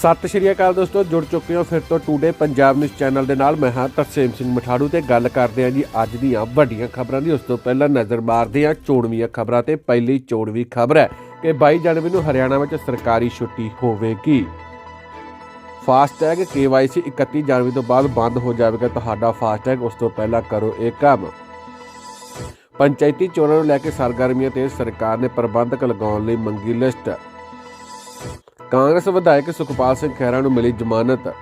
ਸਤਿ ਸ਼੍ਰੀ ਅਕਾਲ ਦੋਸਤੋ, ਜੁੜ ਚੁੱਕੇ ਹੋ ਫਿਰ ਤੋਂ ਟੂਡੇ ਪੰਜਾਬ ਨਿਊਜ਼ ਚੈਨਲ ਦੇ ਨਾਲ। ਮੈਂ ਹਾਂ ਤਰਸੇਮ ਸਿੰਘ ਮਠਾੜੂ ਤੇ ਗੱਲ ਕਰਦੇ ਹਾਂ ਜੀ ਅੱਜ ਦੀਆਂ ਵੱਡੀਆਂ ਖਬਰਾਂ ਦੀ। ਉਸ ਤੋਂ ਪਹਿਲਾਂ ਨਜ਼ਰ ਮਾਰਦੇ ਹਾਂ ਚੋਣਵੀਆਂ ਖਬਰਾਂ ਤੇ। ਪਹਿਲੀ ਚੋਣਵੀ ਖਬਰ ਹੈ ਕਿ 22 ਜਨਵਰੀ ਨੂੰ ਹਰਿਆਣਾ ਵਿੱਚ ਸਰਕਾਰੀ ਛੁੱਟੀ ਹੋਵੇਗੀ। ਫਾਸਟੈਗ KYC 31 ਜਨਵਰੀ ਤੋਂ ਬਾਅਦ ਬੰਦ ਹੋ ਜਾਵੇਗਾ। ਤੁਹਾਡਾ ਫਾਸਟੈਗ, ਉਸ ਤੋਂ ਪਹਿਲਾਂ ਕਰੋ ਇਹ ਕੰਮ। ਪੰਚਾਇਤੀ ਚੋਣਾਂ ਨੂੰ ਲੈ ਕੇ ਸਰਗਰਮੀਆਂ ਤੇ ਸਰਕਾਰ ਨੇ ਪ੍ਰਬੰਧਕ ਲਗਾਉਣ ਲਈ ਮੰਗੀ ਲਿਸਟ। ਕਾਂਗਰਸ ਵਿਧਾਇਕ ਸੁਖਪਾਲ ਸਿੰਘ ਖਹਿਰਾ ਨੂੰ ਮਿਲੀ ਜ਼ਮਾਨਤ।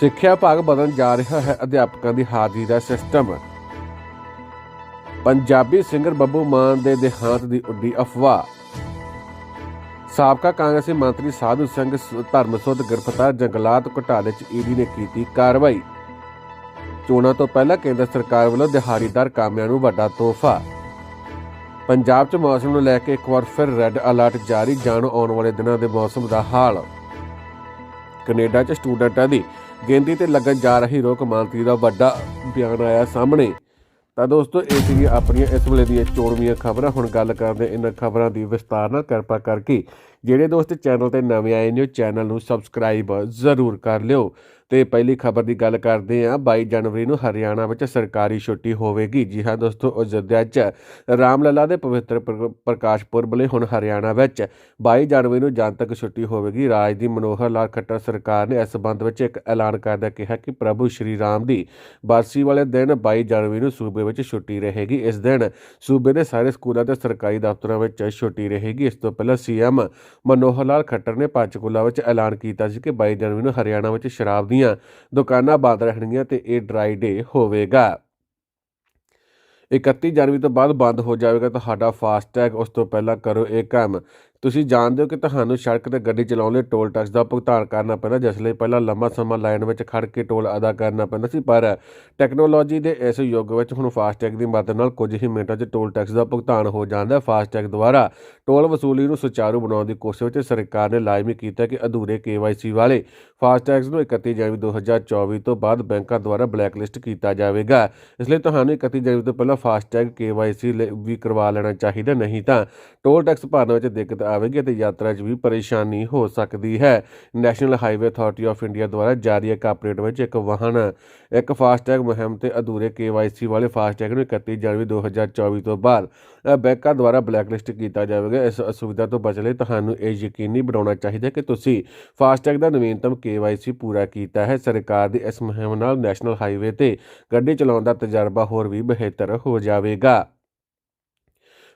ਸਿੱਖਿਆ ਭਾਗ ਬਦਲਣ ਜਾ ਰਿਹਾ ਹੈ ਅਧਿਆਪਕਾਂ ਦੀ ਹਾਜ਼ਰੀ ਦਾ ਸਿਸਟਮ। ਪੰਜਾਬੀ ਸਿੰਗਰ ਬੱਬੂ ਮਾਨ ਦੇ ਦੇਹਾਂਤ ਦੀ ਉੱਡੀ ਅਫਵਾਹ। ਸਾਬਕਾ ਕਾਂਗਰਸੀ ਮੰਤਰੀ ਸਾਧੂ ਸਿੰਘ ਧਰਮਸੁੱਧ ਗ੍ਰਿਫਤਾਰ ਜੰਗਲਾਤ ਘੁਟਾਲੇ 'ਚ ਈਡੀ ਨੇ ਕੀਤੀ ਕਾਰਵਾਈ। ਚੋਣਾਂ ਤੋਂ ਪਹਿਲਾਂ ਕੇਂਦਰ ਸਰਕਾਰ ਵੱਲੋਂ ਦਿਹਾੜੀਦਾਰ ਕਾਮਿਆਂ ਨੂੰ ਵੱਡਾ ਤੋਹਫਾ। ਪੰਜਾਬ 'ਚ ਮੌਸਮ ਨੂੰ ਲੈ ਕੇ ਇੱਕ ਵਾਰ ਫਿਰ ਰੈੱਡ ਅਲਰਟ ਜਾਰੀ, ਜਾਣੋ ਆਉਣ ਵਾਲੇ ਦਿਨਾਂ ਦੇ ਮੌਸਮ ਦਾ ਹਾਲ। ਕੈਨੇਡਾ 'ਚ ਸਟੂਡੈਂਟਾਂ ਦੀ ਗਿਣਤੀ ਤੇ ਲੱਗਣ ਜਾ ਰਹੀ ਰੋਕ ਮੰਤਰੀ ਦਾ ਵੱਡਾ ਬਿਆਨ ਆਇਆ ਸਾਹਮਣੇ। ਤਾਂ ਦੋਸਤੋ, ਇਹ ਸੀ ਆਪਣੀਆਂ ਇਸ ਵੇਲੇ ਦੀਆਂ ਚੋਣਵੀਆਂ ਖਬਰਾਂ। ਹੁਣ ਗੱਲ ਕਰਦੇ ਇਹਨਾਂ ਖਬਰਾਂ ਦੀ ਵਿਸਤਾਰ ਨਾਲ ਕਿਰਪਾ ਕਰਕੇ। ਜਿਹੜੇ ਦੋਸਤ ਚੈਨਲ ਤੇ ਨਵੇਂ ਆਏ ਨੇ, ਉਹ ਚੈਨਲ ਨੂੰ ਸਬਸਕ੍ਰਾਈਬ ਜ਼ਰੂਰ ਕਰ ਲਿਓ। ਤੇ ਪਹਿਲੀ ਖਬਰ ਦੀ ਗੱਲ ਕਰਦੇ ਹਾਂ। 22 ਜਨਵਰੀ ਨੂੰ ਹਰਿਆਣਾ ਵਿੱਚ ਸਰਕਾਰੀ ਛੁੱਟੀ ਹੋਵੇਗੀ। ਜੀ ਹਾਂ ਦੋਸਤੋ, ਅਯੁੱਧਿਆ 'ਚ ਰਾਮਲਲਾ ਦੇ ਪਵਿੱਤਰ ਪ੍ਰਕਾਸ਼ ਪੁਰਬ ਲਈ ਹੁਣ ਹਰਿਆਣਾ ਵਿੱਚ 22 ਜਨਵਰੀ ਨੂੰ ਜਨਤਕ ਛੁੱਟੀ ਹੋਵੇਗੀ। ਰਾਜ ਦੀ ਮਨੋਹਰ ਲਾਲ ਖੱਟਰ ਸਰਕਾਰ ਨੇ ਇਸ ਸੰਬੰਧ ਵਿੱਚ ਇੱਕ ਐਲਾਨ ਕਰਦਿਆਂ ਕਿਹਾ ਕਿ ਪ੍ਰਭੂ ਸ਼੍ਰੀ ਰਾਮ ਦੀ ਬਰਸੀ ਵਾਲੇ ਦਿਨ 22 ਜਨਵਰੀ ਨੂੰ ਸੂਬੇ ਵਿੱਚ ਛੁੱਟੀ ਰਹੇਗੀ। ਇਸ ਦਿਨ ਸੂਬੇ ਦੇ ਸਾਰੇ ਸਕੂਲਾਂ ਤੇ ਸਰਕਾਰੀ ਦਫ਼ਤਰਾਂ ਵਿੱਚ ਛੁੱਟੀ ਰਹੇਗੀ। ਇਸ ਤੋਂ ਪਹਿਲਾਂ ਸੀਐਮ ਮਨੋਹਰ ਲਾਲ ਖੱਟਰ ਨੇ ਪੰਚਕੂਲਾ ਵਿੱਚ ਐਲਾਨ ਕੀਤਾ ਸੀ ਕਿ 22 ਜਨਵਰੀ ਨੂੰ ਹਰਿਆਣਾ ਵਿੱਚ ਸ਼ਰਾਬ ਦੀਆਂ ਦੁਕਾਨਾਂ ਬੰਦ ਰਹਿਣਗੀਆਂ ਤੇ ਇਹ ਡਰਾਈ ਡੇ ਹੋਵੇਗਾ। 31 ਜਨਵਰੀ ਤੋਂ ਬਾਅਦ ਬੰਦ ਹੋ ਜਾਵੇਗਾ। ਤੁਹਾਡਾ ਫਾਸਟੈਗ ਉਸ ਤੋਂ ਪਹਿਲਾਂ ਕਰੋ ਇਹ ਕੰਮ। ਤੁਸੀਂ ਜਾਣਦੇ ਹੋ ਕਿ ਤੁਹਾਨੂੰ ਸੜਕ ਤੇ ਗੱਡੀ ਚਲਾਉਣ ਲਈ ਟੋਲ ਟੈਕਸ ਦਾ ਭੁਗਤਾਨ ਕਰਨਾ ਪੈਂਦਾ, ਜਿਸ ਲਈ ਪਹਿਲਾਂ ਲੰਮਾ ਸਮਾਂ ਲਾਈਨ ਵਿੱਚ ਖੜ ਕੇ ਟੋਲ ਅਦਾ ਕਰਨਾ ਪੈਂਦਾ ਸੀ। ਪਰ ਟੈਕਨੋਲੋਜੀ ਦੇ ਇਸ ਯੁੱਗ ਵਿੱਚ ਹੁਣ ਫਾਸਟੈਗ ਦੀ ਮਦਦ ਨਾਲ ਕੁਝ ਹੀ ਮਿੰਟਾਂ 'ਚ ਟੋਲ ਟੈਕਸ ਦਾ ਭੁਗਤਾਨ ਹੋ ਜਾਂਦਾ। ਹੈ ਫਾਸਟੈਗ ਦੁਆਰਾ ਟੋਲ ਵਸੂਲੀ ਨੂੰ ਸੁਚਾਰੂ ਬਣਾਉਣ ਦੀ ਕੋਸ਼ਿਸ਼ ਵਿੱਚ ਸਰਕਾਰ ਨੇ ਲਾਜ਼ਮੀ ਕੀਤਾ ਕਿ ਅਧੂਰੇ KYC ਵਾਲੇ ਫਾਸਟੈਗਸ ਨੂੰ 31 ਜਨਵਰੀ 2024 ਤੋਂ ਬਾਅਦ ਬੈਂਕਾਂ ਦੁਆਰਾ ਬਲੈਕਲਿਸਟ ਕੀਤਾ ਜਾਵੇਗਾ। ਇਸ ਲਈ ਤੁਹਾਨੂੰ 31 ਜਨਵਰੀ ਤੋਂ ਪਹਿਲਾਂ ਫਾਸਟੈਗ KYC ਲਈ ਵੀ ਕਰਵਾ ਲੈਣਾ ਚਾਹੀਦਾ, ਨਹੀਂ ਤਾਂ ਟੋਲ ਟੈਕਸ ਭਰਨ ਵਿੱਚ ਦਿੱਕਤ ਆਵੇਗੀ ਅਤੇ ਯਾਤਰਾ 'ਚ ਵੀ ਪਰੇਸ਼ਾਨੀ ਹੋ ਸਕਦੀ ਹੈ। National highway authority of India ਦੁਆਰਾ ਜਾਰੀ ਇੱਕ ਅਪਡੇਟ ਵਿੱਚ ਇੱਕ ਵਾਹਨ, ਇੱਕ ਫਾਸਟੈਗ ਮੁਹਿੰਮ ਤੇ ਅਧੂਰੇ KYC ਵਾਲੇ ਫਾਸਟੈਗ ਨੂੰ 31 ਜਨਵਰੀ 2024 ਤੋਂ ਬਾਅਦ ਬੈਂਕਾਂ ਦੁਆਰਾ ਬਲੈਕਲਿਸਟ ਕੀਤਾ ਜਾਵੇਗਾ। ਇਸ ਅਸੁਵਿਧਾ ਤੋਂ ਬਚਣ ਲਈ ਤੁਹਾਨੂੰ ਇਹ ਯਕੀਨੀ ਬਣਾਉਣਾ ਚਾਹੀਦਾ ਕਿ ਤੁਸੀਂ ਫਾਸਟੈਗ ਦਾ ਨਵੀਨਤਮ KYC ਪੂਰਾ ਕੀਤਾ ਹੈ। ਸਰਕਾਰ ਦੀ ਇਸ ਮੁਹਿੰਮ ਨਾਲ ਨੈਸ਼ਨਲ ਹਾਈਵੇ ਤੇ ਗੱਡੀ ਚਲਾਉਣ ਦਾ ਤਜਰਬਾ ਹੋਰ ਵੀ ਬਿਹਤਰ ਹੋ ਜਾਵੇਗਾ।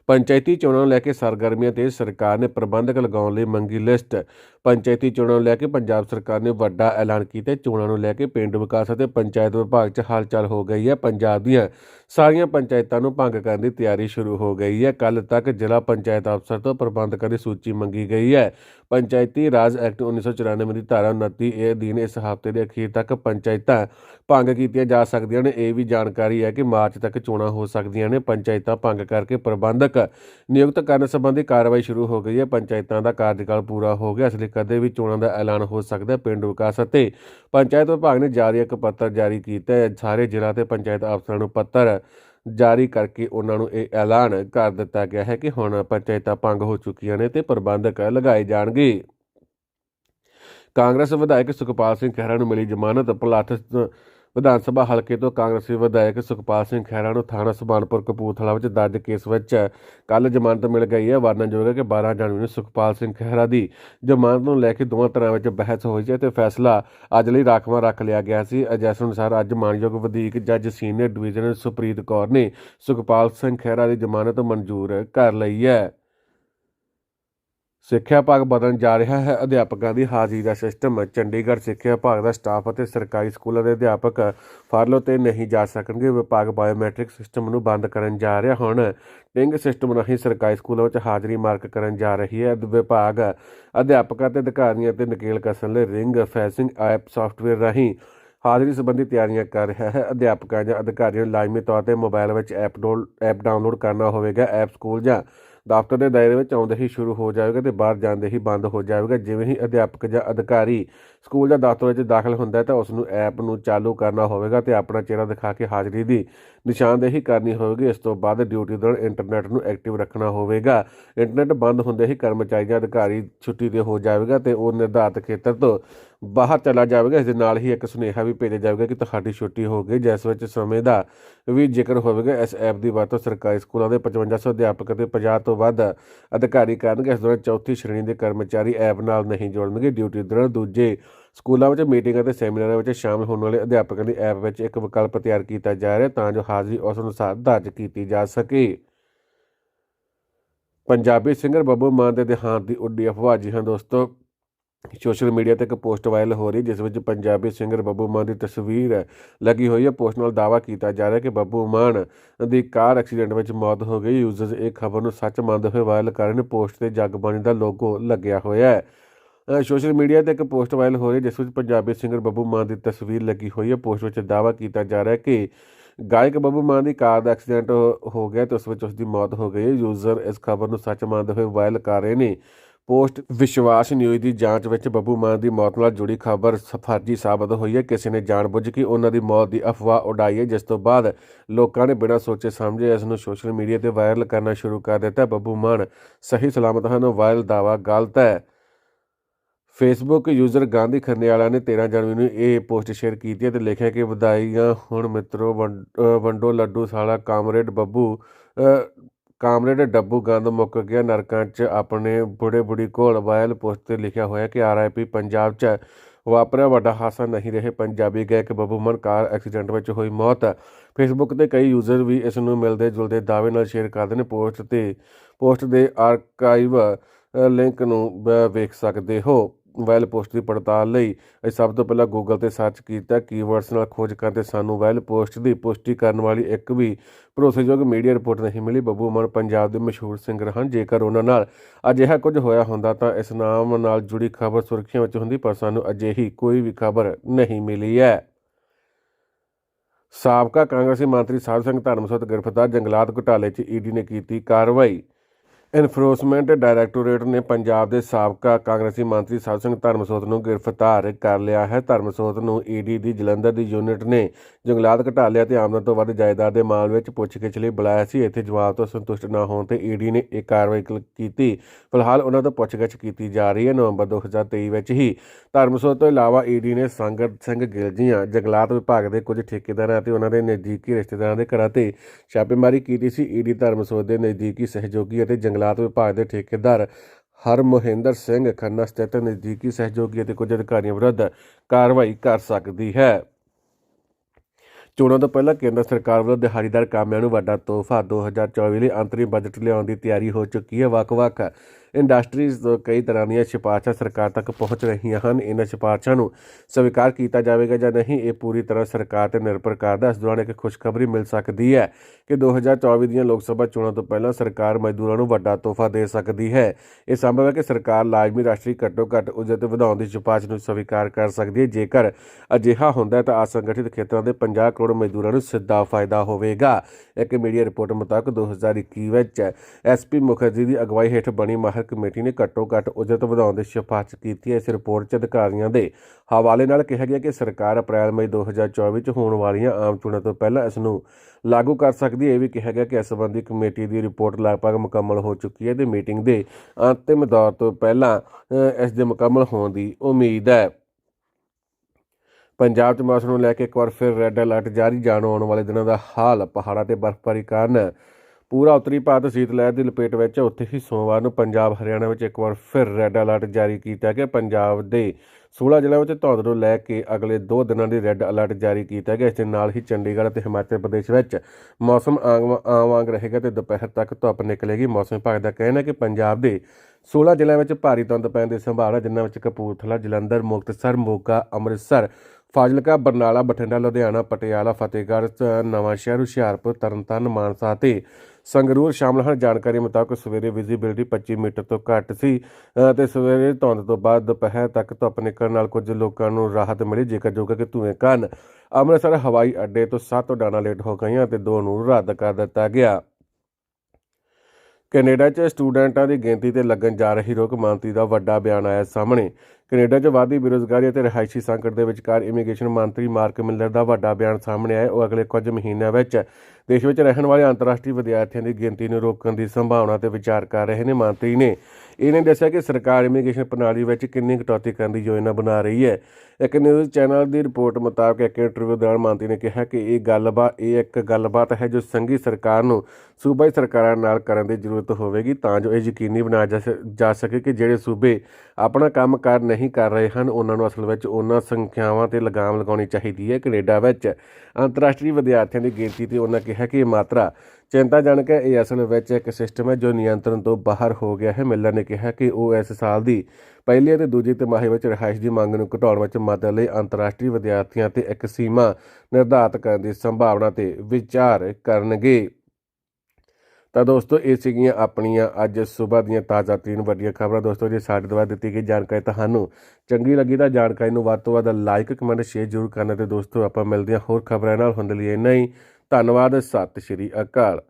ਪੰਚਾਇਤੀ ਚੋਣਾਂ ਨੂੰ ਲੈ ਕੇ ਸਰਗਰਮੀਆਂ ਤੇ ਸਰਕਾਰ ਨੇ ਪ੍ਰਬੰਧਕ ਲਗਾਉਣ ਲਈ ਮੰਗੀ ਲਿਸਟ। ਪੰਚਾਇਤੀ ਚੋਣਾਂ ਨੂੰ ਲੈ ਕੇ ਪੰਜਾਬ ਸਰਕਾਰ ਨੇ ਵੱਡਾ ਐਲਾਨ ਕੀਤਾ। ਚੋਣਾਂ ਨੂੰ ਲੈ ਕੇ ਪਿੰਡ ਵਿਕਾਸ ਅਤੇ ਪੰਚਾਇਤ ਵਿਭਾਗ 'ਚ ਹਲਚਲ ਹੋ ਗਈ ਹੈ। ਪੰਜਾਬ ਦੀਆਂ ਸਾਰੀਆਂ ਪੰਚਾਇਤਾਂ ਨੂੰ ਭੰਗ ਕਰਨ ਦੀ ਤਿਆਰੀ ਸ਼ੁਰੂ ਹੋ ਗਈ ਹੈ। ਕੱਲ ਤੱਕ ਜ਼ਿਲ੍ਹਾ ਪੰਚਾਇਤ ਅਫਸਰ ਤੋਂ ਪ੍ਰਬੰਧਕਾਂ ਦੀ ਸੂਚੀ ਮੰਗੀ ਗਈ ਹੈ। ਪੰਚਾਇਤੀ ਰਾਜ ਐਕਟ 1994 ਦੀ ਧਾਰਾ 29 ਏ ਅਧੀਨ ਇਸ ਹਫ਼ਤੇ ਦੇ ਅਖੀਰ ਤੱਕ ਪੰਚਾਇਤਾਂ ਭੰਗ ਕੀਤੀਆਂ ਜਾ ਸਕਦੀਆਂ ਨੇ। ਇਹ ਵੀ ਜਾਣਕਾਰੀ ਹੈ ਕਿ ਮਾਰਚ ਤੱਕ ਚੋਣਾਂ ਹੋ ਸਕਦੀਆਂ ਨੇ। ਪੰਚਾਇਤਾਂ ਭੰਗ ਕਰਕੇ ਪ੍ਰਬੰਧਕ ਨਿਯੁਕਤ ਕਰਨ ਸੰਬੰਧੀ ਕਾਰਵਾਈ ਸ਼ੁਰੂ ਹੋ ਗਈ ਹੈ। ਪੰਚਾਇਤਾਂ ਦਾ ਕਾਰਜਕਾਲ ਪੂਰਾ ਹੋ ਗਿਆ। ਇਸ ਲਈ ਕਦੇ ਵੀ ਚੋਣਾਂ ਦਾ ਐਲਾਨ ਹੋ ਸਕਦਾ ਹੈ ਪਿੰਡ ਵਿਕਾਸ ਅਤੇ ਪੰਚਾਇਤ ਵਿਭਾਗ ਨੇ ਜਾਰੀ ਇੱਕ ਪੱਤਰ ਜਾਰੀ ਕੀਤਾ ਹੈ। ਸਾਰੇ ਜ਼ਿਲ੍ਹਾ ਤੇ ਪੰਚਾਇਤ ਅਫਸਰਾਂ ਨੂੰ ਪੱਤਰ ਜਾਰੀ ਕਰਕੇ ਉਹਨਾਂ ਨੂੰ ਇਹ ਐਲਾਨ ਕਰ ਦਿੱਤਾ ਗਿਆ ਹੈ ਕਿ ਹੁਣ ਪੰਚਾਇਤਾਂ ਭੰਗ ਹੋ ਚੁੱਕੀਆਂ ਨੇ ਤੇ ਪ੍ਰਬੰਧਕ ਲਗਾਏ ਜਾਣਗੇ। ਕਾਂਗਰਸ ਵਿਧਾਇਕ ਸੁਖਪਾਲ ਸਿੰਘ ਖਹਿਰਾ ਨੂੰ ਮਿਲੀ ਜ਼ਮਾਨਤ ਪਲਾਠ ਵਿਧਾਨ ਸਭਾ ਹਲਕੇ ਤੋਂ ਕਾਂਗਰਸੀ ਵਿਧਾਇਕ ਸੁਖਪਾਲ ਸਿੰਘ ਖਹਿਰਾ ਨੂੰ ਥਾਣਾ ਸੁਬਾਨਪੁਰ ਕਪੂਰਥਲਾ ਵਿੱਚ ਦਰਜ ਕੇਸ ਵਿੱਚ ਕੱਲ ਜ਼ਮਾਨਤ ਮਿਲ ਗਈ ਹੈ। ਵਾਰਨਯੋਗ ਹੈ ਕਿ 12 ਜਨਵਰੀ ਨੂੰ ਸੁਖਪਾਲ ਸਿੰਘ ਖਹਿਰਾ ਦੀ ਜ਼ਮਾਨਤ ਨੂੰ ਲੈ ਕੇ ਦੋਵਾਂ ਤਰ੍ਹਾਂ ਵਿੱਚ ਬਹਿਸ ਹੋਈ ਹੈ ਤੇ ਫੈਸਲਾ ਅੱਜ ਲਈ ਰਾਖਵਾਂ ਰੱਖ ਲਿਆ ਗਿਆ ਸੀ। ਅਜੈਸ ਅਨੁਸਾਰ ਅੱਜ ਮਾਨਯੋਗ ਵਧੀਕ ਜੱਜ ਸੀਨੀਅਰ ਡਿਵੀਜ਼ਨ ਸੁਪ੍ਰੀਤ ਕੌਰ ਨੇ ਸੁਖਪਾਲ ਸਿੰਘ ਖਹਿਰਾ ਦੀ ਜ਼ਮਾਨਤ ਮਨਜ਼ੂਰ ਕਰ ਲਈ ਹੈ। ਸਿੱਖਿਆ ਭਾਗ ਬਦਲਣ ਜਾ ਰਿਹਾ ਹੈ। ਅਧਿਆਪਕਾਂ ਦੀ ਹਾਜ਼ਰੀ ਦਾ ਸਿਸਟਮ ਚੰਡੀਗੜ੍ਹ ਸਿੱਖਿਆ ਵਿਭਾਗ ਦਾ ਸਟਾਫ ਅਤੇ ਸਰਕਾਰੀ ਸਕੂਲਾਂ ਦੇ ਅਧਿਆਪਕ ਫਾਰਲੋ ਤੇ ਨਹੀਂ ਜਾ ਸਕਣਗੇ। ਵਿਭਾਗ ਬਾਇਓਮੈਟ੍ਰਿਕ ਸਿਸਟਮ ਨੂੰ ਬੰਦ ਕਰਨ ਜਾ ਰਿਹਾ ਹੁਣ। ਟਿੰਗ ਸਿਸਟਮ ਰਾਹੀਂ ਸਰਕਾਰੀ ਸਕੂਲਾਂ ਵਿੱਚ ਹਾਜ਼ਰੀ ਮਾਰਕ ਕਰਨ ਜਾ ਰਹੀ ਹੈ। ਵਿਭਾਗ ਅਧਿਆਪਕਾਂ ਤੇ ਅਧਿਕਾਰੀਆਂ ਤੇ ਨਕੇਲ ਕਸਣ ਲਈ ਰਿੰਗ ਫੈਸਿੰਗ ਐਪ ਸੌਫਟਵੇਅਰ ਰਾਹੀਂ ਹਾਜ਼ਰੀ ਸੰਬੰਧੀ ਤਿਆਰੀਆਂ ਕਰ ਰਿਹਾ ਹੈ। ਅਧਿਆਪਕਾਂ ਜਾਂ ਅਧਿਕਾਰੀਆਂ ਨੂੰ ਲਾਜ਼ਮੀ ਤੌਰ ਤੇ ਮੋਬਾਈਲ ਵਿੱਚ ਐਪ ਐਪ ਡਾਊਨਲੋਡ ਕਰਨਾ ਹੋਵੇਗਾ। ਐਪ ਸਕੂਲ ਜਾਂ ਦਫ਼ਤਰ ਦੇ ਦਾਇਰੇ ਵਿੱਚ ਆਉਂਦੇ ਹੀ ਸ਼ੁਰੂ ਹੋ ਜਾਵੇਗਾ ਤੇ ਬਾਹਰ ਜਾਂਦੇ ਹੀ ਬੰਦ ਹੋ ਜਾਵੇਗਾ। ਜਿਵੇਂ ਹੀ ਅਧਿਆਪਕ ਜਾਂ ਅਧਿਕਾਰੀ ਸਕੂਲ ਜਾਂ ਦਫ਼ਤਰ ਵਿੱਚ ਦਾਖਲ ਹੁੰਦਾ ਹੈ ਤਾਂ ਉਸ ਨੂੰ ਐਪ ਨੂੰ ਚਾਲੂ ਕਰਨਾ ਹੋਵੇਗਾ ਤੇ ਆਪਣਾ ਚਿਹਰਾ ਦਿਖਾ ਕੇ ਹਾਜ਼ਰੀ ਦੀ ਨਿਸ਼ਾਨਦੇਹੀ ਕਰਨੀ ਹੋਵੇਗੀ। ਇਸ ਤੋਂ ਬਾਅਦ ਡਿਊਟੀ ਦੌਰਾਨ ਇੰਟਰਨੈਟ ਨੂੰ ਐਕਟਿਵ ਰੱਖਣਾ ਹੋਵੇਗਾ। ਇੰਟਰਨੈਟ ਬੰਦ ਹੁੰਦੇ ਹੀ ਕਰਮਚਾਰੀ ਜਾਂ ਅਧਿਕਾਰੀ ਛੁੱਟੀ ਤੇ ਹੋ ਜਾਵੇਗਾ ਤੇ ਉਹ ਨਿਰਧਾਰਤ ਖੇਤਰ ਤੋਂ ਬਾਹਰ ਚਲਾ ਜਾਵੇਗਾ, ਇਸ ਦੇ ਨਾਲ ਹੀ ਇੱਕ ਸੁਨੇਹਾ ਵੀ ਭੇਜਿਆ ਜਾਵੇਗਾ ਕਿ ਤੁਹਾਡੀ ਛੁੱਟੀ ਹੋ ਗਈ, ਜਿਸ ਵਿੱਚ ਸਮੇਂ ਦਾ ਵੀ ਜ਼ਿਕਰ ਹੋਵੇਗਾ। ਇਸ ਐਪ ਦੀ ਵਰਤੋਂ ਸਰਕਾਰੀ ਸਕੂਲਾਂ ਦੇ 5500 ਅਧਿਆਪਕ ਅਤੇ 50 ਤੋਂ ਵੱਧ ਅਧਿਕਾਰੀ ਕਰਨਗੇ। ਇਸ ਦੌਰਾਨ ਚੌਥੀ ਸ਼੍ਰੇਣੀ ਦੇ ਕਰਮਚਾਰੀ ਐਪ ਨਾਲ ਨਹੀਂ ਜੁੜਨਗੇ। ਡਿਊਟੀ ਦੌਰਾਨ ਦੂਜੇ ਸਕੂਲਾਂ ਵਿੱਚ ਮੀਟਿੰਗਾਂ ਅਤੇ ਸੈਮੀਨਾਰਾਂ ਵਿੱਚ ਸ਼ਾਮਲ ਹੋਣ ਵਾਲੇ ਅਧਿਆਪਕਾਂ ਦੀ ਐਪ ਵਿੱਚ ਇੱਕ ਵਿਕਲਪ ਤਿਆਰ ਕੀਤਾ ਜਾ ਰਿਹਾ ਤਾਂ ਜੋ ਹਾਜ਼ਰੀ ਉਸ ਅਨੁਸਾਰ ਦਰਜ ਕੀਤੀ ਜਾ ਸਕੇ। ਪੰਜਾਬੀ ਸਿੰਗਰ ਬੱਬੂ ਮਾਨ ਦੇ ਦੇਹਾਂਤ ਦੀ ਉੱਡੀ ਅਫਵਾਹ। ਜੀ ਹਾਂ ਦੋਸਤੋ ਸੋਸ਼ਲ ਮੀਡੀਆ ਤੇ ਇੱਕ ਪੋਸਟ ਵਾਇਰਲ ਹੋ ਰਹੀ, ਜਿਸ ਵਿੱਚ ਪੰਜਾਬੀ ਸਿੰਗਰ ਬੱਬੂ ਮਾਨ ਦੀ ਤਸਵੀਰ ਲੱਗੀ ਹੋਈ ਹੈ। ਪੋਸਟ ਨਾਲ ਦਾਅਵਾ ਕੀਤਾ ਜਾ ਰਿਹਾ ਕਿ ਬੱਬੂ ਮਾਨ ਦੀ ਕਾਰ ਐਕਸੀਡੈਂਟ ਵਿੱਚ ਮੌਤ ਹੋ ਗਈ। ਯੂਜ਼ਰਸ ਇਹ ਖਬਰ ਨੂੰ ਸੱਚ ਮੰਨਦੇ ਹੋਏ ਵਾਇਰਲ ਕਰ ਰਹੇ ਨੇ। ਪੋਸਟ ਤੇ ਜਗਬਾਣੀ ਦਾ ਲੋਗੋ ਲੱਗਿਆ ਹੋਇਆ ਹੈ। ਸੋਸ਼ਲ ਮੀਡੀਆ ਤੇ ਇੱਕ ਪੋਸਟ ਵਾਇਰਲ ਹੋ ਰਹੀ ਹੈ ਜਿਸ ਵਿੱਚ ਪੰਜਾਬੀ ਸਿੰਗਰ ਬੱਬੂ ਮਾਨ ਦੀ ਤਸਵੀਰ ਲੱਗੀ ਹੋਈ ਹੈ। ਪੋਸਟ ਵਿੱਚ ਦਾਅਵਾ ਕੀਤਾ ਜਾ ਰਿਹਾ ਹੈ ਕਿ ਗਾਇਕ ਬੱਬੂ ਮਾਨ ਦੀ ਕਾਰ ਦਾ ਐਕਸੀਡੈਂਟ ਹੋ ਗਿਆ ਤੇ ਉਸ ਵਿੱਚ ਉਸ ਦੀ ਮੌਤ ਹੋ ਗਈ ਹੈ। ਯੂਜ਼ਰ ਇਸ ਖਬਰ ਨੂੰ ਸੱਚ ਮੰਨਦੇ ਹੋਏ ਵਾਇਰਲ ਕਰ ਰਹੇ ਨੇ। ਪੋਸਟ ਵਿਸ਼ਵਾਸ ਨਿਊਜ਼ ਦੀ ਜਾਂਚ ਵਿੱਚ ਬੱਬੂ ਮਾਨ ਦੀ ਮੌਤ ਨਾਲ ਜੁੜੀ ਖਬਰ ਫਰਜੀ ਸਾਬਤ ਹੋਈ ਹੈ। ਕਿਸੇ ਨੇ ਜਾਣਬੁੱਝ ਕੇ ਉਹਨਾਂ ਦੀ ਮੌਤ ਦੀ ਅਫਵਾਹ ਉਡਾਈ ਹੈ, ਜਿਸ ਤੋਂ ਬਾਅਦ ਲੋਕਾਂ ਨੇ ਬਿਨਾਂ ਸੋਚੇ ਸਮਝੇ ਇਸ ਨੂੰ ਸੋਸ਼ਲ ਮੀਡੀਆ ਤੇ ਵਾਇਰਲ ਕਰਨਾ ਸ਼ੁਰੂ ਕਰ ਦਿੱਤਾ। ਬੱਬੂ ਮਾਨ ਸਹੀ ਸਲਾਮਤ ਹਨ, ਵਾਇਰਲ ਦਾਵਾ ਗਲਤ ਹੈ। ਫੇਸਬੁੱਕ ਯੂਜ਼ਰ ਗਾਂਧੀ ਖੰਨੇ ਵਾਲਾ ਨੇ 13 ਜਨਵਰੀ ਨੂੰ ਇਹ ਪੋਸਟ ਸ਼ੇਅਰ ਕੀਤੀ ਹੈ ਤੇ ਲਿਖਿਆ ਕਿ ਵਧਾਈਆਂ ਹੁਣ ਮਿੱਤਰੋ, ਵੰਡ- ਵੰਡੋ ਲੱਡੂ ਸਾਲਾ ਕਾਮਰੇਡ ਬੱਬੂ ਕਾਮਰੇਡ ਡੱਬੂ ਗੰਦ ਮੁੱਕ ਗਿਆ। ਨਰਕਾਂ 'ਚ ਆਪਣੇ ਬੁੜੇ ਬੁੜੀ ਕੋਲ ਵਾਇਰਲ ਪੋਸਟ ਤੇ ਲਿਖਿਆ ਹੋਇਆ ਕਿ ਆਰਆਈਪੀ ਪੰਜਾਬ 'ਚ ਵਾਪਰਿਆ, ਵੱਡਾ ਹਾਦਸਾ ਨਹੀਂ ਰਹੇ। ਪੰਜਾਬੀ ਗਾਇਕ ਬੱਬੂ ਮਨ ਕਾਰ ਐਕਸੀਡੈਂਟ ਵਿੱਚ ਹੋਈ ਮੌਤ। ਫੇਸਬੁੱਕ ਤੇ ਕਈ ਯੂਜ਼ਰ ਵੀ ਇਸ ਨੂੰ ਮਿਲਦੇ ਜੁਲਦੇ ਦਾਅਵੇ ਨਾਲ ਸ਼ੇਅਰ ਕਰਦੇ ਨੇ। ਪੋਸਟ ਤੇ, ਪੋਸਟ ਦੇ ਆਰਕਾਈਵ ਲਿੰਕ ਨੂੰ ਵੇਖ ਸਕਦੇ ਹੋ। ਵਾਇਲ ਪੋਸਟ ਦੀ ਪੜਤਾਲ ਲਈ। ਅਸੀਂ ਸਭ ਤੋਂ ਪਹਿਲਾਂ ਗੂਗਲ ਤੇ ਸਰਚ ਕੀਤਾ। ਕੀਵਰਡਸ ਨਾਲ ਖੋਜ ਕਰਦੇ ਸਾਨੂੰ ਵਾਇਲ ਪੋਸਟ ਦੀ ਪੁਸ਼ਟੀ ਕਰਨ ਵਾਲੀ ਇੱਕ ਵੀ ਭਰੋਸੇਯੋਗ ਮੀਡੀਆ ਰਿਪੋਰਟ ਨਹੀਂ ਮਿਲੀ। ਬੱਬੂ ਮਾਨ ਪੰਜਾਬ ਦੇ ਮਸ਼ਹੂਰ ਸਿੰਗਰ ਹਨ। ਜੇਕਰ ਉਹਨਾਂ ਨਾਲ ਅਜਿਹਾ ਕੁਝ ਹੋਇਆ ਹੁੰਦਾ ਤਾਂ ਇਸ ਨਾਮ ਨਾਲ ਜੁੜੀ ਖਬਰ ਸੁਰਖੀਆਂ ਵਿੱਚ ਹੁੰਦੀ, ਪਰ ਸਾਨੂੰ ਅਜਿਹੀ ਕੋਈ ਵੀ ਖਬਰ ਨਹੀਂ ਮਿਲੀ ਹੈ। ਸਾਬਕਾ ਕਾਂਗਰਸੀ ਮੰਤਰੀ ਸਾਧੂ ਸਿੰਘ ਧਰਮਸੋਤ ਗ੍ਰਿਫਤਾਰ। ਜੰਗਲਾਤ ਘੁਟਾਲੇ 'ਚ ਈਡੀ ਨੇ ਕੀਤੀ ਕਾਰਵਾਈ। ਐਨਫੋਰਸਮੈਂਟ ਡਾਇਰੈਕਟੋਰੇਟ ਨੇ ਪੰਜਾਬ ਦੇ ਸਾਬਕਾ ਕਾਂਗਰਸੀ ਮੰਤਰੀ ਸਾਧੂ ਸਿੰਘ ਧਰਮਸੋਤ ਨੂੰ ਗ੍ਰਿਫਤਾਰ ਕਰ ਲਿਆ ਹੈ। ਧਰਮਸੋਤ ਨੂੰ ਈਡੀ ਦੀ ਜਲੰਧਰ ਦੀ ਯੂਨਿਟ ਨੇ ਜੰਗਲਾਤ ਘਟਾਲਿਆ ਤੇ ਆਮਦਨ ਤੋਂ ਵੱਧ ਜਾਇਦਾਦ ਦੇ ਮਾਮਲੇ ਵਿੱਚ ਪੁੱਛਗਿੱਛ ਲਈ ਬੁਲਾਇਆ ਸੀ। ਇੱਥੇ ਜਵਾਬ ਤੋਂ ਸੰਤੁਸ਼ਟ ਨਾ ਹੋਣ ਤੇ ਈਡੀ ਨੇ ਇਹ ਕਾਰਵਾਈ ਕੀਤੀ। ਫਿਲਹਾਲ ਉਹਨਾਂ ਤੋਂ ਪੁੱਛਗਿੱਛ ਕੀਤੀ ਜਾ ਰਹੀ ਹੈ। ਨਵੰਬਰ 2023 ਵਿੱਚ ਹੀ ਧਰਮਸੋਤ ਤੋਂ ਇਲਾਵਾ ਈਡੀ ਨੇ ਸੰਗਤ ਸਿੰਘ ਗਿਲਜੀਆਂ, ਜੰਗਲਾਤ ਵਿਭਾਗ ਦੇ ਕੁਝ ਠੇਕੇਦਾਰਾਂ ਅਤੇ ਉਹਨਾਂ ਦੇ ਨਜ਼ਦੀਕੀ ਰਿਸ਼ਤੇਦਾਰਾਂ ਦੇ ਘਰਾਂ ਤੇ ਛਾਪੇਮਾਰੀ ਕੀਤੀ ਸੀ। ਈਡੀ ਧਰਮਸੋਤ ਦੇ ਨਜ਼ਦੀਕੀ ਸਹਿਯੋਗੀ ਅਤੇ ਜੰਗਲਾਤ ਵਿਭਾਗ ਦੇ ਠੇਕੇਦਾਰ ਹਰਮੋਹਿੰਦਰ ਸਿੰਘ ਖੰਨਾ ਸਥਿਤ ਨਜ਼ਦੀਕੀ ਸਹਿਯੋਗੀ ਅਤੇ ਕੁਝ ਅਧਿਕਾਰੀਆਂ ਵਿਰੁੱਧ ਕਾਰਵਾਈ ਕਰ ਸਕਦੀ ਹੈ। ਚੋਣਾਂ ਤੋਂ ਪਹਿਲਾਂ ਕੇਂਦਰ ਸਰਕਾਰ ਵੱਲੋਂ ਦਿਹਾੜੀਦਾਰ ਕਾਮਿਆਂ ਨੂੰ ਵੱਡਾ ਤੋਹਫਾ 2024 ਲਈ ਅੰਤਰਿਮ ਬਜਟ ਲਿਆਉਣ ਦੀ ਤਿਆਰੀ ਹੋ ਚੁੱਕੀ ਹੈ। ਵੱਖ-ਵੱਖ ਇੰਡਸਟਰੀਜ਼ ਤੋਂ ਕਈ ਤਰ੍ਹਾਂ ਦੀਆਂ ਸਿਫਾਰਸ਼ਾਂ ਸਰਕਾਰ ਤੱਕ ਪਹੁੰਚ ਰਹੀਆਂ ਹਨ। ਇਹਨਾਂ ਸਿਫਾਰਸ਼ਾਂ ਨੂੰ ਸਵੀਕਾਰ ਕੀਤਾ ਜਾਵੇਗਾ ਜਾਂ ਨਹੀਂ, ਇਹ ਪੂਰੀ ਤਰ੍ਹਾਂ ਸਰਕਾਰ ਤੇ ਨਿਰਭਰ ਕਰਦਾ ਇਸ ਦੌਰਾਨ ਇੱਕ ਖੁਸ਼ਖਬਰੀ ਮਿਲ ਸਕਦੀ ਹੈ ਕਿ 2024 ਦੀਆਂ ਲੋਕ ਸਭਾ ਚੋਣਾਂ ਤੋਂ ਪਹਿਲਾਂ ਸਰਕਾਰ ਮਜ਼ਦੂਰਾਂ ਨੂੰ ਵੱਡਾ ਤੋਹਫਾ ਦੇ ਸਕਦੀ ਹੈ। ਇਹ ਸੰਭਵ ਹੈ ਕਿ ਸਰਕਾਰ ਲਾਜ਼ਮੀ ਰਾਸ਼ਟਰੀ ਘੱਟੋ-ਘੱਟ ਉਜਰਤ ਵਧਾਉਣ ਦੀ ਸਿਫਾਰਸ਼ ਨੂੰ ਸਵੀਕਾਰ ਕਰ ਸਕਦੀ ਹੈ। ਜੇਕਰ ਅਜਿਹਾ ਹੁੰਦਾ ਤਾਂ ਅਸੰਗਠਿਤ ਖੇਤਰਾਂ ਦੇ 50 ਕਰੋੜ ਮਜ਼ਦੂਰਾਂ ਨੂੰ ਸਿੱਧਾ ਫਾਇਦਾ ਹੋਵੇਗਾ। ਇੱਕ ਮੀਡੀਆ ਰਿਪੋਰਟ ਮੁਤਾਬਕ 2021 ਵਿੱਚ ਐਸਪੀ ਮੁਖਰਜੀ ਦੀ ਅਗਵਾਈ ਹੇਠ ਬਣੀ ਮਾਹਰ ਕਮੇਟੀ ਨੇ ਘੱਟੋ-ਘੱਟ ਉਜਰਤ ਵਧਾਉਣ ਦੀ ਸਿਫਾਰਸ਼ ਕੀਤੀ ਹੈ। ਇਸ ਰਿਪੋਰਟ 'ਚ ਅਧਿਕਾਰੀਆਂ ਦੇ ਹਵਾਲੇ ਨਾਲ ਕਿਹਾ ਗਿਆ ਕਿ ਸਰਕਾਰ ਅਪ੍ਰੈਲ ਮਈ 2024 'ਚ ਹੋਣ ਵਾਲੀਆਂ ਆਮ ਚੋਣਾਂ ਤੋਂ ਪਹਿਲਾਂ ਇਸ ਨੂੰ ਲਾਗੂ ਕਰ ਸਕਦੀ ਹੈ। ਇਹ ਵੀ ਕਿਹਾ ਗਿਆ ਕਿ ਇਸ ਸੰਬੰਧੀ ਕਮੇਟੀ ਦੀ ਰਿਪੋਰਟ ਲਗਭਗ ਮੁਕੰਮਲ ਹੋ ਚੁੱਕੀ ਹੈ ਤੇ ਮੀਟਿੰਗ ਦੇ ਅੰਤਿਮ ਦੌਰ ਤੋਂ ਪਹਿਲਾਂ ਅ, ਇਸ ਦੇ ਮੁਕੰਮਲ ਹੋਣ ਦੀ ਉਮੀਦ ਹੈ। ਪੰਜਾਬ 'ਚ ਮੌਸਮ ਨੂੰ ਲੈ ਕੇ ਇੱਕ ਵਾਰ ਫਿਰ ਰੈੱਡ ਅਲਰਟ ਜਾਰੀ। ਜਾਣ ਆਉਣ ਵਾਲੇ ਦਿਨਾਂ ਦਾ ਹਾਲ। ਪਹਾੜਾਂ ਤੇ ਬਰਫ਼ਬਾਰੀ ਕਾਰਨ ਪੂਰਾ ਉੱਤਰੀ ਭਾਰਤ ਸੀਤ ਲਹਿਰ ਦੀ ਲਪੇਟ ਵਿੱਚ ਹੈ। ਉੱਥੇ ਹੀ ਸੋਮਵਾਰ ਨੂੰ ਪੰਜਾਬ, ਹਰਿਆਣਾ ਵਿੱਚ ਇੱਕ ਵਾਰ ਫਿਰ ਰੈੱਡ ਅਲਰਟ ਜਾਰੀ ਕੀਤਾ ਗਿਆ ਪੰਜਾਬ ਦੇ 16 ਜ਼ਿਲ੍ਹਿਆਂ ਵਿੱਚ ਧੁੰਦ ਨੂੰ ਲੈ ਕੇ ਅਗਲੇ 2 ਦਿਨਾਂ ਦੀ ਰੈੱਡ ਅਲਰਟ ਜਾਰੀ ਕੀਤਾ ਗਿਆ ਇਸ ਦੇ ਨਾਲ ਹੀ ਚੰਡੀਗੜ੍ਹ ਅਤੇ ਹਿਮਾਚਲ ਪ੍ਰਦੇਸ਼ ਵਿੱਚ ਮੌਸਮ ਆਮ ਆਮ ਵਾਂਗ ਰਹੇਗਾ ਤੇ ਦੁਪਹਿਰ ਤੱਕ ਧੁੱਪ ਨਿਕਲੇਗੀ ਮੌਸਮ ਵਿਭਾਗ ਦਾ ਕਹਿਣਾ ਹੈ ਕਿ ਪੰਜਾਬ ਦੇ 16 ਜ਼ਿਲ੍ਹਿਆਂ ਵਿੱਚ ਭਾਰੀ ਧੁੰਦ ਪੈਣ ਦੀ ਸੰਭਾਵਨਾ, ਜਿਨ੍ਹਾਂ ਵਿੱਚ ਕਪੂਰਥਲਾ, ਜਲੰਧਰ, ਮੁਕਤਸਰ, ਮੋਗਾ, ਅੰਮ੍ਰਿਤਸਰ ਫਾਜ਼ਿਲਕਾ ਬਰਨਾਲਾ ਬਠਿੰਡਾ ਲੁਧਿਆਣਾ ਪਟਿਆਲਾ ਫਤਿਹਗੜ੍ਹ ਸ- ਨਵਾਂਸ਼ਹਿਰ ਹੁਸ਼ਿਆਰਪੁਰ ਤਰਨਤਾਰਨ ਮਾਨਸਾ ਅਤੇ ਸੰਗਰੂਰ ਸ਼ਾਮਲ ਹਨ। ਜਾਣਕਾਰੀ ਮੁਤਾਬਕ ਸਵੇਰੇ ਵਿਜ਼ਿਬਿਲਟੀ 25 ਮੀਟਰ ਤੋਂ ਘੱਟ ਸੀ ਅ, ਤੇ ਸਵੇਰੇ ਧੁੰਦ ਤੋਂ ਬਾਅਦ ਦੁਪਹਿਰ ਤੱਕ ਧੁੱਪ ਨਿਕਲਣ ਨਾਲ ਕੁਝ ਲੋਕਾਂ ਨੂੰ ਰਾਹਤ ਮਿਲੀ ਜੇਕਰ ਜੋ ਕਿ ਧੂਏ ਕਾਰਨ ਅੰਮ੍ਰਿਤਸਰ ਹਵਾਈ ਅੱਡੇ ਤੋਂ 7 ਉਡਾਣਾਂ ਲੇਟ ਹੋ ਗਈਆਂ ਤੇ ਦੋ ਨੂੰ ਰੱਦ ਕਰ ਦਿੱਤਾ ਗਿਆ। ਕੈਨੇਡਾ 'ਚ ਸਟੂਡੈਂਟਾਂ ਦੀ ਗਿਣਤੀ ਤੇ ਲੱਗਣ ਜਾ ਰਹੀ ਰੋਕ ਮੰਤਰੀ ਦਾ ਵੱਡਾ ਬਿਆਨ ਆਇਆ ਸਾਹਮਣੇ। ਕੈਨੇਡਾ 'ਚ ਵਾਧੀ ਬੇਰੁਜ਼ਗਾਰੀ ਅਤੇ ਰਿਹਾਇਸ਼ੀ ਸੰਕਟ ਦੇ ਵਿਚਕਾਰ ਇਮੀਗ੍ਰੇਸ਼ਨ ਮੰਤਰੀ ਮਾਰਕ ਮਿਲਰ ਦਾ ਵੱਡਾ ਬਿਆਨ ਸਾਹਮਣੇ ਆਇਆ। ਉਹ ਅਗਲੇ ਕੁਝ ਮਹੀਨਿਆਂ ਵਿੱਚ ਦੇਸ਼ ਵਿੱਚ ਰਹਿਣ ਵਾਲੇ ਅੰਤਰਰਾਸ਼ਟਰੀ ਵਿਦਿਆਰਥੀਆਂ ਦੀ ਗਿਣਤੀ ਨੂੰ ਰੋਕਣ ਦੀ ਸੰਭਾਵਨਾ ਤੇ ਵਿਚਾਰ ਕਰ ਰਹੇ ਨੇ ਮੰਤਰੀ ਨੇ। ਇਹਨੇ ਦੱਸਿਆ ਕਿ ਸਰਕਾਰ ਇਮੀਗ੍ਰੇਸ਼ਨ ਪ੍ਰਣਾਲੀ ਵਿੱਚ ਕਿੰਨੀ ਕਟੌਤੀ ਕਰਨ ਦੀ ਯੋਜਨਾ ਬਣਾ ਰਹੀ ਹੈ। ਇੱਕ ਨਿਊਜ਼ ਚੈਨਲ ਦੀ ਰਿਪੋਰਟ ਮੁਤਾਬਕ ਇੱਕ ਇੰਟਰਵਿਊ ਦੌਰਾਨ ਮੰਤਰੀ ਨੇ ਕਿਹਾ ਕਿ ਇਹ ਗੱਲਬਾਤ, ਇਹ ਇੱਕ ਗੱਲਬਾਤ ਹੈ ਜੋ ਸੰਘੀ ਸਰਕਾਰ ਨੂੰ ਸੂਬਾਈ ਸਰਕਾਰਾਂ ਨਾਲ ਕਰਨ ਦੀ ਜ਼ਰੂਰਤ ਹੋਵੇਗੀ ਤਾਂ ਜੋ ਇਹ ਯਕੀਨੀ ਬਣਾਇਆ ਜਾ ਸ- ਜਾ ਸਕੇ ਕਿ ਜਿਹੜੇ ਸੂਬੇ ਆਪਣਾ ਕੰਮ ਕਾਰ ਨਹੀਂ ਕਰ ਰਹੇ ਹਨ, ਉਹਨਾਂ ਨੂੰ ਅਸਲ ਵਿੱਚ ਉਹਨਾਂ ਸੰਖਿਆਵਾਂ ਤੇ ਲਗਾਮ ਲਗਾਉਣੀ ਚਾਹੀਦੀ ਹੈ ਕੈਨੇਡਾ ਵਿੱਚ। ਅੰਤਰਰਾਸ਼ਟਰੀ ਵਿਦਿਆਰਥੀਆਂ ਦੀ ਗਿਣਤੀ ਤੇ ਉਹਨਾਂ ਕਿਹਾ ਕਿ ਇਹ ਮਾਤਰਾ ਚਿੰਤਾਜਨਕ ਹੈ, ਇਹ ਅਸਲ ਵਿੱਚ ਇੱਕ ਸਿਸਟਮ ਹੈ ਜੋ ਨਿਯੰਤਰਣ ਤੋਂ ਬਾਹਰ ਹੋ ਗਿਆ ਹੈ। ਮਿਲਰ ਨੇ ਕਿਹਾ ਕਿ ਉਹ ਇਸ ਸਾਲ ਦੀ ਪਹਿਲੀ ਅਤੇ ਦੂਜੀ ਤਿਮਾਹੀ ਵਿੱਚ ਰਿਹਾਇਸ਼ ਦੀ ਮੰਗ ਨੂੰ ਘਟਾਉਣ ਵਿੱਚ ਮਦਦ ਲਈ ਅੰਤਰਰਾਸ਼ਟਰੀ ਵਿਦਿਆਰਥੀਆਂ ਤੇ ਇੱਕ ਸੀਮਾ ਨਿਰਧਾਰਤ ਕਰਨ ਦੀ ਸੰਭਾਵਨਾ ਤੇ ਵਿਚਾਰ ਕਰਨਗੇ। ਤਾਂ ਦੋਸਤੋ, ਇਹ ਸੀਗੀਆਂ ਆਪਣੀਆਂ ਅੱਜ ਸਵੇਰ ਦੀਆਂ ਤਾਜ਼ਾ ਤਰੀਨ ਵੱਡੀਆਂ ਖਬਰਾਂ। ਦੋਸਤੋ, ਜੇ ਸਾਡੇ ਦੁਆਰਾ ਦਿੱਤੀ ਗਈ ਜਾਣਕਾਰੀ ਤੁਹਾਨੂੰ ਚੰਗੀ ਲੱਗੀ ਤਾਂ ਜਾਣਕਾਰੀ ਨੂੰ ਵੱਧ ਤੋਂ ਵੱਧ ਲਾਈਕ ਕਮੈਂਟ ਸ਼ੇਅਰ ਜ਼ਰੂਰ ਕਰਨਾ ਤੇ ਦੋਸਤੋ, ਆਪਾਂ ਮਿਲਦੇ ਹਾਂ ਹੋਰ ਖਬਰਾਂ ਨਾਲ। ਹੁੰਦੇ ਲਈ ਇੰਨਾ ਹੀ। ਧੰਨਵਾਦ, ਸਤਿ ਸ਼੍ਰੀ ਅਕਾਲ।